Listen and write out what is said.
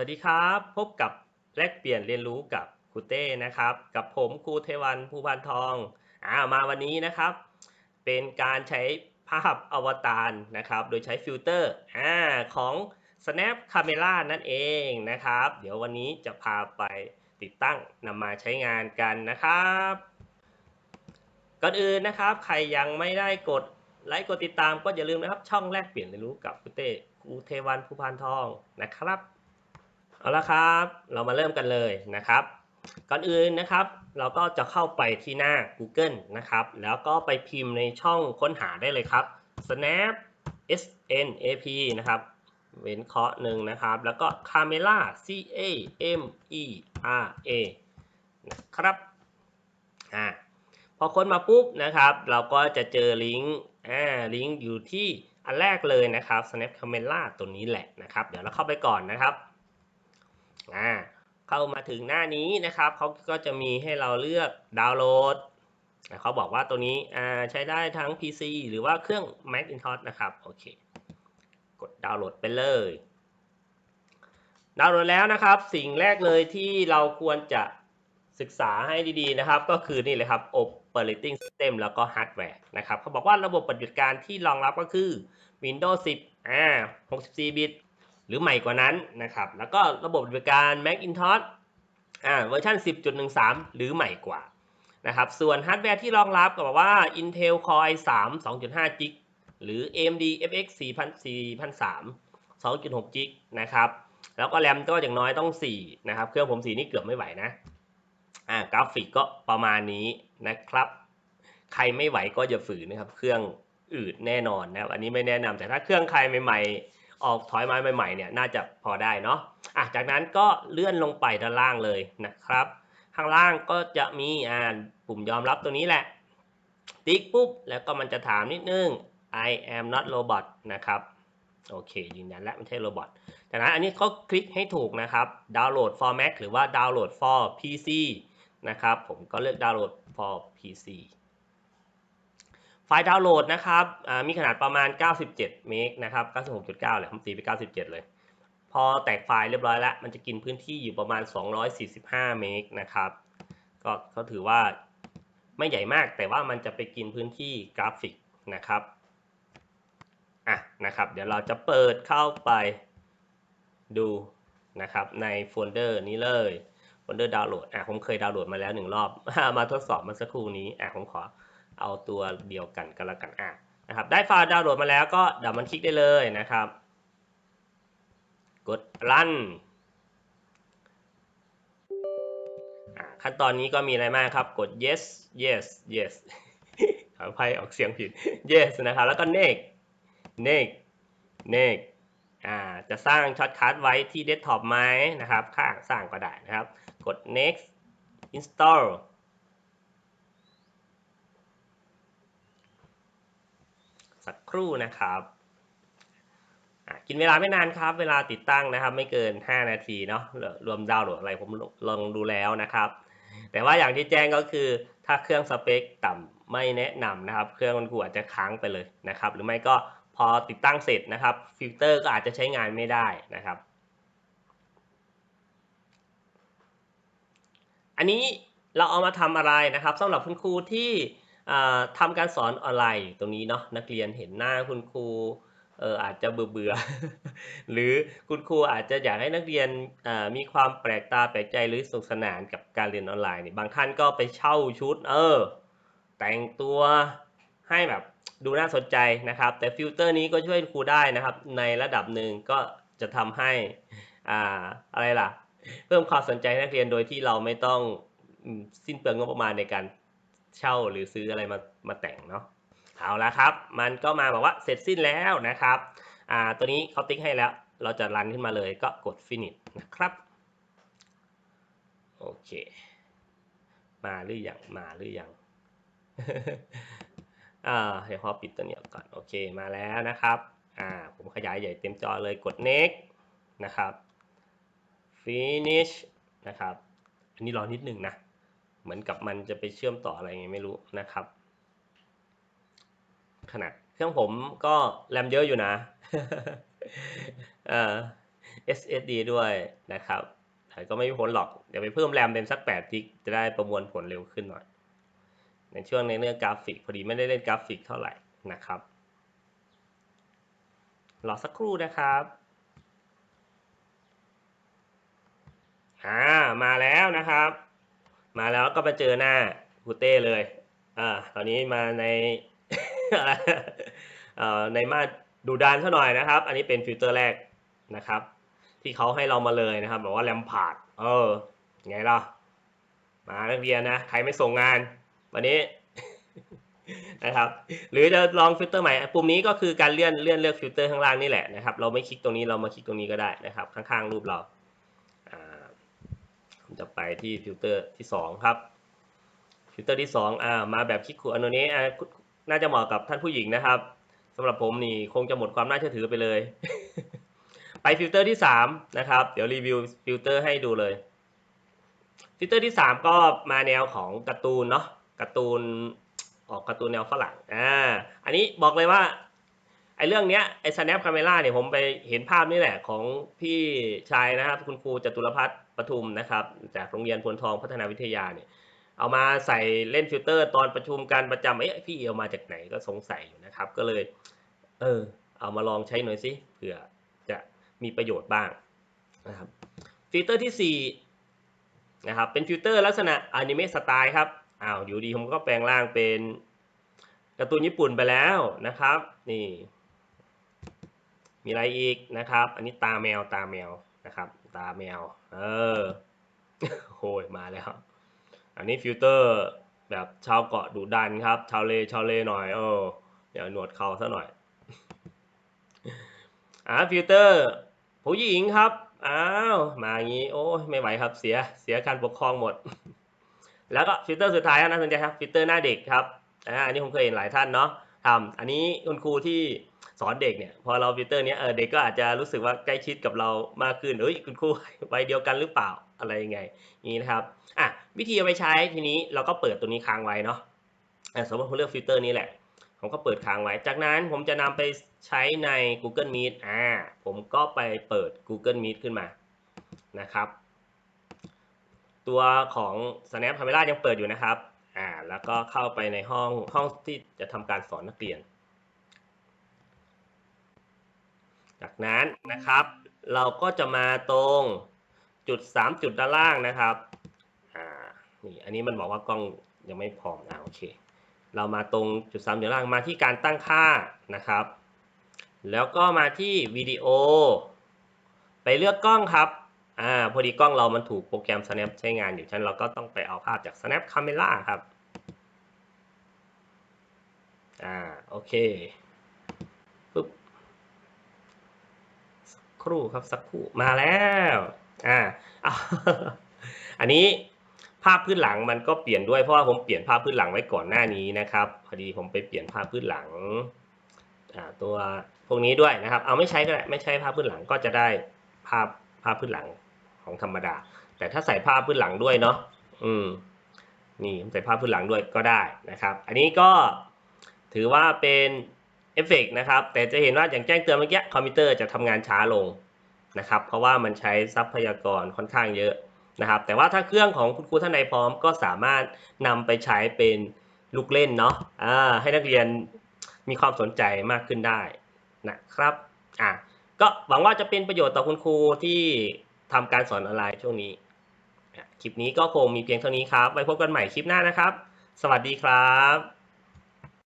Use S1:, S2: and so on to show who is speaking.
S1: วัสดีครับ พบกับแลกเปลี่ยนเรียนรู้กับครูเต้นะครับ กับผมครูเทวันภูพานทองอ่ามาวันนี้นะครับ เป็นการใช้ภาพอวตารนะครับ โดยใช้ฟิลเตอร์อ่าของ Snap Camera นั่นเองนะครับ เดี๋ยววันนี้จะพาไปติดตั้งนำมาใช้งานกันนะครับก่อนอื่นนะครับ ใครยังไม่ได้กดไลค์กดติดตามก็อย่าลืมนะครับ ช่องแลกเปลี่ยนเรียนรู้กับครูเต้ครูเทวันภูพานทองนะครับ เอาละครับ เรามาเริ่มกันเลยนะครับ ก่อนอื่นนะครับ เราก็จะเข้าไปที่หน้า Google นะครับ แล้วก็ไปพิมพ์ในช่องค้นหาได้เลยครับ snap s n a p นะครับเว้นเคาะห์หนึ่งนะครับ แล้วก็ camera c a m e r a นะครับอ่าพอค้นมาปุ๊บนะครับ เราก็จะเจอลิงก์อ่าลิงก์อยู่ที่อันแรกเลยนะครับ snap camera ตัวนี้แหละนะครับ เดี๋ยวเราเข้าไปก่อนนะครับ อ่าเข้ามาถึงหน้านี้นะครับเขาก็จะมีให้เราเลือกดาวน์โหลดเขาบอกว่าตัวนี้ใช้ได้ทั้ง PC หรือว่าเครื่อง Macintosh นะครับโอเคกดดาวน์โหลดไปเลยดาวน์โหลดแล้วนะครับ สิ่งแรกเลยที่เราควรจะศึกษาให้ดีๆนะครับ ก็คือนี่เลยครับ Operating System แล้วก็ Hardware นะครับเขาบอกว่าระบบปฏิบัติการที่รองรับก็คือ Windows 10 อ่า 64 บิต หรือใหม่กว่านั้นนะครับ แล้วก็ระบบบัติการ Macintosh อ่าเวอร์ชัน10.13 หรือใหม่กว่านะครับส่วนฮาร์ดแวร์ที่รองรับก็บอกว่า Intel Core i3 2.5 g หรือ AMD FX 4000 2.6 g นะครับแล้วก็แรมก็อย่างน้อยต้อง 4 นะครับ เครื่องผม4นี่เกือบไม่ไหวนะอ่ากราฟิกก็ประมาณนี้นะครับ ใครไม่ไหวก็อย่าฝืนนะครับ เครื่องอืดแน่นอนนะครับ อันนี้ไม่แนะนำแต่ถ้าเครื่องใครใหม่ๆ ออกถอยมาใหม่ๆเนี่ยน่าจะพอได้เนาะอะจากนั้นก็เลื่อนลงไปด้านล่างเลยนะครับ ข้างล่างก็จะมีอ่าปุ่มยอมรับตัวนี้แหละ ติ๊กปุ๊บ แล้วก็มันจะถามนิดนึง I am not robot นะครับโอเคยืนยันแล้วไม่ใช่โรบอทจากนั้นอันนี้เขาคลิกให้ถูกนะครับดาวน์โหลด for Mac หรือว่าดาวน์โหลด for PC นะครับ ผมก็เลือกดาวน์โหลด for PC ไฟล์ดาวน์โหลดนะครับมีขนาดประมาณ 97 เมกนะครับ 96.9เลยผมตีไป 97 เลย พอแตกไฟล์เรียบร้อยแล้ว มันจะกินพื้นที่อยู่ประมาณ 245 เมกนะครับ ก็เขาถือว่าไม่ใหญ่มากแต่ว่ามันจะไปกินพื้นที่กราฟิกนะครับ อะนะครับ เดี๋ยวเราจะเปิดเข้าไปดูนะครับในโฟลเดอร์นี้เลยโฟลเดอร์ดาวน์โหลด อะผมเคยดาวน์โหลดมาแล้วหนึ่งรอบ มาทดสอบมาสักครู่นี้ อะผมขอ เอาตัวเดียวกันก็แล้วกันอะนะครับได้ไฟล์ดาวน์โหลดมาแล้วก็ดับมันคลิกได้เลยนะครับ กด run ขั้นตอนนี้ก็มีอะไรมากครับ กด yes yes yes ขออภัยออกเสียงผิด yes นะครับ แล้วก็ next next next อ่า จะสร้างช็อตคัทไว้ที่เดสก์ท็อปไหมนะครับ ข้างสร้างก็ได้นะครับ กด next install สัก ครู่นะครับกินเวลาไม่นานครับ เวลาติดตั้งนะครับ ไม่เกิน 5 นาทีเนาะรวมดาวน์โหลดอะไรผมลองดูแล้วนะครับ แต่ว่าอย่างที่แจ้งก็คือถ้าเครื่องสเปคต่ำไม่แนะนำนะครับ เครื่องมันกูอาจจะค้างไปเลยนะครับ หรือไม่ก็พอติดตั้งเสร็จนะครับฟิลเตอร์ก็อาจจะใช้งานไม่ได้นะครับ อันนี้เราเอามาทำอะไรนะครับสำหรับคุณครูที่ ทำการสอนออนไลน์ตรงนี้เนาะนักเรียนเห็นหน้าคุณครูเอออาจจะเบื่อเบื่อหรือคุณครูอาจจะอยากให้นักเรียนมีความแปลกตาแปลกใจหรือสนุกสนานกับการเรียนออนไลน์เนี่ยบางท่านก็ไปเช่าชุด เออ แต่งตัวให้แบบดูน่าสนใจนะครับ แต่ฟิลเตอร์นี้ก็ช่วยครูได้นะครับ ในระดับหนึ่งก็จะทำให้อ่าอะไรล่ะ เพิ่มความสนใจนักเรียนโดยที่เราไม่ต้องสิ้นเปลืองงบประมาณในการ เช่าหรือซื้ออะไรมามาแต่งเนาะเอาละครับ มันก็มาบอกว่าเสร็จสิ้นแล้วนะครับอ่าตัวนี้เขาติ๊กให้แล้ว เราจะรันขึ้นมาเลยก็กด finish นะครับโอเค มาหรือยังมาหรือยังอ่าเดี๋ยวพอปิดตัวนี้ก่อนโอเคมาแล้วนะครับอ่าผมขยายใหญ่เต็มจอเลยกด next นะครับ finish นะครับ อันนี้รอนิดนึงนะ เหมือนกับมันจะไปเชื่อมต่ออะไรไงไม่รู้นะครับ ขนาดเครื่องผมก็แรมเยอะอยู่นะเออ SSD ด้วยนะครับแต่ก็ไม่มีผลหรอก เดี๋ยวไปเพิ่มแรมเป็นสัก8กิกจะได้ประมวลผลเร็วขึ้นหน่อย ในช่วงในเรื่องกราฟิก พอดีไม่ได้เล่นกราฟิกเท่าไหร่นะครับรอสักครู่นะครับอ่ามาแล้วนะครับ มาแล้วก็ไปเจอหน้าคูเต้เลย อ่าตอนนี้มาในเอ่อในมาดูดานซะหน่อยนะครับ อันนี้เป็นฟิลเตอร์แรกนะครับ ที่เขาให้เรามาเลยนะครับบอกว่าแรมพาร์ดเออไงล่ะมานักเรียนนะใครไม่ส่งงาน วันนี้นะครับ หรือจะลองฟิลเตอร์ใหม่ปุ่มนี้ก็คือการเลื่อนเลื่อนเลือกฟิลเตอร์ข้างล่างนี่แหละนะครับ เราไม่คลิกตรงนี้เรามาคลิกตรงนี้ก็ได้นะครับ ข้างๆรูปเรา จะไปที่ฟิลเตอร์ที่สองครับ ฟิลเตอร์ที่สองอ่า มาแบบคิกขูอันนี้น่าจะเหมาะกับท่านผู้หญิงนะครับสำหรับผมนี่คงจะหมดความน่าเชื่อถือไปเลย ไปฟิลเตอร์ที่สามนะครับ เดี๋ยวรีวิวฟิลเตอร์ให้ดูเลย ฟิลเตอร์ที่สามก็มาแนวของการ์ตูนเนาะ การ์ตูนออกการ์ตูนแนวฝรั่ง อ่า อันนี้บอกเลยว่าไอ้เรื่องเนี้ยไอ้ snap camera เนี่ยผมไปเห็นภาพนี่แหละของพี่ชายนะครับ คุณครูจตุรพัฒน์ ปทุมนะครับ จากโรงเรียนพลทองพัฒนาวิทยาเนี่ยเอามาใส่เล่นฟิลเตอร์ ตอนประชุมการประจำเอ๊ะพี่เอามาจากไหนก็สงสัยอยู่นะครับ ก็เลย เออ เอามาลองใช้หน่อยสิเผื่อจะมีประโยชน์บ้างนะครับฟิลเตอร์ที่สี่นะครับเป็นฟิลเตอร์ลักษณะอนิเมะสไตล์ครับอ้าวอยู่ดีผมก็แปลงร่างเป็นการ์ตูนญี่ปุ่นไปแล้วนะครับนี่มีอะไรอีกนะครับ อันนี้ตาแมวตาแมวนะครับ ตาแมว เออโหยมาแล้ว อันนี้ฟิลเตอร์แบบชาวเกาะดุดันครับ ชาวเลชาวเลหน่อยเออเดี๋ยวหนวดเขาซะหน่อย อ่าฟิลเตอร์ ผู้หญิงครับ อ้าว มาอย่างนี้ โอ้ยไม่ไหวครับ เสีย เสียการปกครองหมด แล้วก็ฟิลเตอร์สุดท้ายนะสนใจครับ ฟิลเตอร์หน้าเด็กครับ อ่า อันนี้ผมเคยเห็นหลายท่านเนาะทำอันนี้คุณครูที่ สอนเด็กเนี่ยพอเราฟิลเตอร์เนี้ยเออเด็กก็อาจจะรู้สึกว่าใกล้ชิดกับเรามากขึ้นเอ้ยคุณครูวัยเดียวกันหรือเปล่าอะไรยังไงนี้นะครับอะวิธีเอาไปใช้ทีนี้เราก็เปิดตัวนี้ค้างไว้เนาะะสมมติผมเลือกฟิลเตอร์นี้แหละ ผมก็เปิดค้างไว้ จากนั้นผมจะนำไปใช้ใน Google Meet อ่าผมก็ไปเปิด Google Meet ขึ้นมานะครับ ตัวของ Snap Camera ยังเปิดอยู่นะครับอ่าแล้วก็เข้าไปในห้องห้องที่จะทำการสอนนักเรียน จากนั้นนะครับ เราก็จะมาตรงจุด 3 จุดด้านล่างนะครับอ่านี่อันนี้มันบอกว่ากล้องยังไม่พร้อมนะโอเค เรามาตรงจุด 3 จุดล่างมาที่การตั้งค่านะครับ แล้วก็มาที่วิดีโอ ไปเลือกกล้องครับอ่าพอดีกล้องเรามันถูกโปรแกรม Snap ใช้งานอยู่ฉะนั้นเราก็ต้องไปเอาภาพจาก Snap Camera ครับอ่าโอเค ปึ๊บ สัก ครู่ครับสักครู่มาแล้วอ่าอันนี้ภาพพื้นหลังมันก็เปลี่ยนด้วยเพราะว่าผมเปลี่ยนภาพพื้นหลังไว้ก่อนหน้านี้นะครับ พอดีผมไปเปลี่ยนภาพพื้นหลังตัวพวกนี้ด้วยนะครับ เอาไม่ใช้ก็ได้ไม่ใช้ภาพพื้นหลังก็จะได้ภาพภาพพื้นหลังของธรรมดา แต่ถ้าใส่ภาพพื้นหลังด้วยเนาะอืมนี่ใส่ภาพพื้นหลังด้วยก็ได้นะครับ อันนี้ก็ถือว่าเป็น เอฟเฟกต์นะครับ แต่จะเห็นว่าอย่างแจ้งเตือนเมื่อกี้คอมพิวเตอร์จะทำงานช้าลงนะครับ เพราะว่ามันใช้ทรัพยากรค่อนข้างเยอะนะครับ แต่ว่าถ้าเครื่องของคุณครูท่านใดพร้อมก็สามารถนำไปใช้เป็นลูกเล่นเนาะอ่าให้นักเรียนมีความสนใจมากขึ้นได้นะครับอะก็หวังว่าจะเป็นประโยชน์ต่อคุณครูที่ทำการสอนออนไลน์ช่วงนี้ คลิปนี้ก็คงมีเพียงเท่านี้ครับ ไว้พบกันใหม่คลิปหน้านะครับ สวัสดีครับ